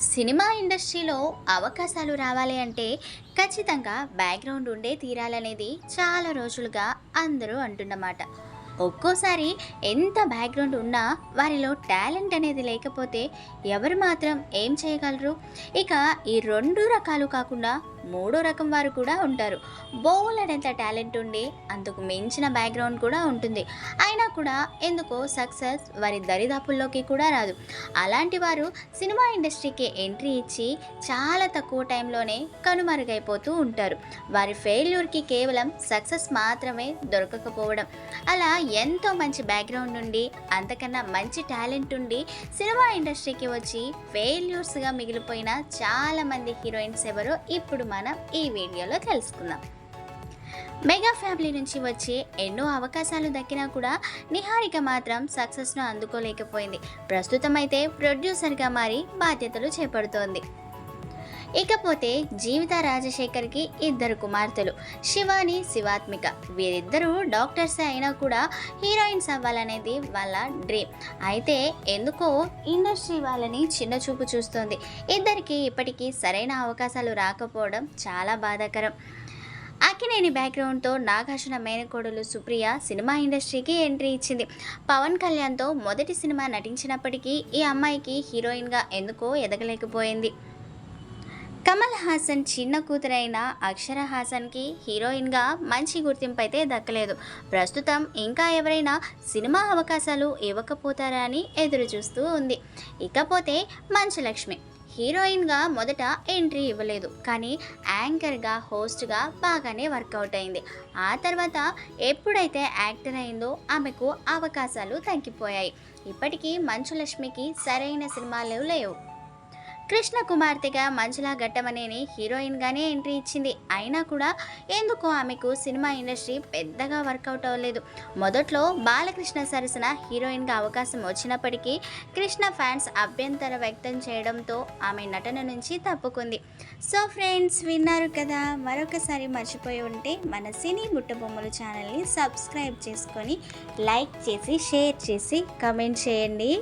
Cinema ఇండస్ట్రీలో అవకాశాలు రావాలి అంటే ఖచ్చితంగా బ్యాక్గ్రౌండ్ ఉండే తీరాలనేది చాలా రోజులుగా అందరూ అంటున్నమాట ఒక్కోసారి ఎంత బ్యాక్గ్రౌండ్ ఉన్నా వారిలో టాలెంట్ అనేది లేకపోతే ఎవరు మాత్రం ఏం చేయగలరు? ఇక ఈ రెండు రకాలు కాకుండా మూడో రకం వారు కూడా ఉంటారు. బోలెడంత టాలెంట్ ఉండి అందుకు మించిన బ్యాక్గ్రౌండ్ కూడా ఉంటుంది. అయినా కూడా ఎందుకో సక్సెస్ వారి దరిదాపుల్లోకి కూడా రాదు. అలాంటి వారు సినిమా ఇండస్ట్రీకి ఎంట్రీ ఇచ్చి చాలా తక్కువ టైంలోనే కనుమరుగైపోతూ ఉంటారు. వారి ఫెయిల్యూర్కి కేవలం సక్సెస్ మాత్రమే దొరకకపోవడం. అలా ఎంతో మంచి బ్యాక్గ్రౌండ్ ఉండి అంతకన్నా మంచి టాలెంట్ ఉండి సినిమా ఇండస్ట్రీకి వచ్చి ఫెయిల్యూర్స్గా మిగిలిపోయిన చాలామంది హీరోయిన్స్ ఎవరో ఇప్పుడు మనం మనం ఈ వీడియోలో తెలుసుకుందాం. మెగా ఫ్యామిలీ నుంచి వచ్చే ఎన్నో అవకాశాలు దక్కినా కూడా నిహారిక మాత్రం సక్సెస్ను అందుకోలేకపోయింది. ప్రస్తుతం అయితే ప్రొడ్యూసర్గా మారి బాధ్యతలు చేపడుతోంది. ఇకపోతే జీవిత రాజశేఖర్కి ఇద్దరు కుమార్తెలు శివాని శివాత్మిక. వీరిద్దరూ డాక్టర్స్ అయినా కూడా హీరోయిన్స్ అవ్వాలనేది వాళ్ళ డ్రీమ్. అయితే ఎందుకో ఇండస్ట్రీ వాళ్ళని చిన్న చూపు చూస్తుంది. ఇద్దరికి ఇప్పటికీ సరైన అవకాశాలు రాకపోవడం చాలా బాధాకరం. అక్కినేని బ్యాక్గ్రౌండ్తో నాగార్జున మేనకోడలు సుప్రియ సినిమా ఇండస్ట్రీకి ఎంట్రీ ఇచ్చింది. పవన్ కళ్యాణ్తో మొదటి సినిమా నటించినప్పటికీ ఈ అమ్మాయికి హీరోయిన్గా ఎందుకో ఎదగలేకపోయింది. కమల్ హాసన్ చిన్న కూతురైన అక్షర హాసన్కి హీరోయిన్గా మంచి గుర్తింపు అయితే దక్కలేదు. ప్రస్తుతం ఇంకా ఎవరైనా సినిమా అవకాశాలు ఇవ్వకపోతారా అని ఎదురు చూస్తూ ఉంది. ఇకపోతే మంచులక్ష్మి హీరోయిన్గా మొదట ఎంట్రీ ఇవ్వలేదు. కానీ యాంకర్గా హోస్ట్గా బాగానే వర్కౌట్ అయింది. ఆ తర్వాత ఎప్పుడైతే యాక్టర్ అయిందో ఆమెకు అవకాశాలు తగ్గిపోయాయి. ఇప్పటికీ మంచులక్ష్మికి సరైన సినిమాలు లేవు. కృష్ణ కుమార్తెగా మంజులా ఘట్టమనేని హీరోయిన్గానే ఎంట్రీ ఇచ్చింది. అయినా కూడా ఎందుకో ఆమెకు సినిమా ఇండస్ట్రీ పెద్దగా వర్కౌట్ అవ్వలేదు? మొదట్లో బాలకృష్ణ సరసన హీరోయిన్గా అవకాశం వచ్చినప్పటికీ కృష్ణ ఫ్యాన్స్ అభ్యంతర వ్యక్తం చేయడంతో ఆమె నటన నుంచి తప్పుకుంది. సో ఫ్రెండ్స్ విన్నారు కదా? మరొకసారి మర్చిపోయి ఉంటే మన సినీ బుట్టబొమ్మలు ఛానల్ని సబ్స్క్రైబ్ చేసుకొని లైక్ చేసి షేర్ చేసి కమెంట్ చేయండి.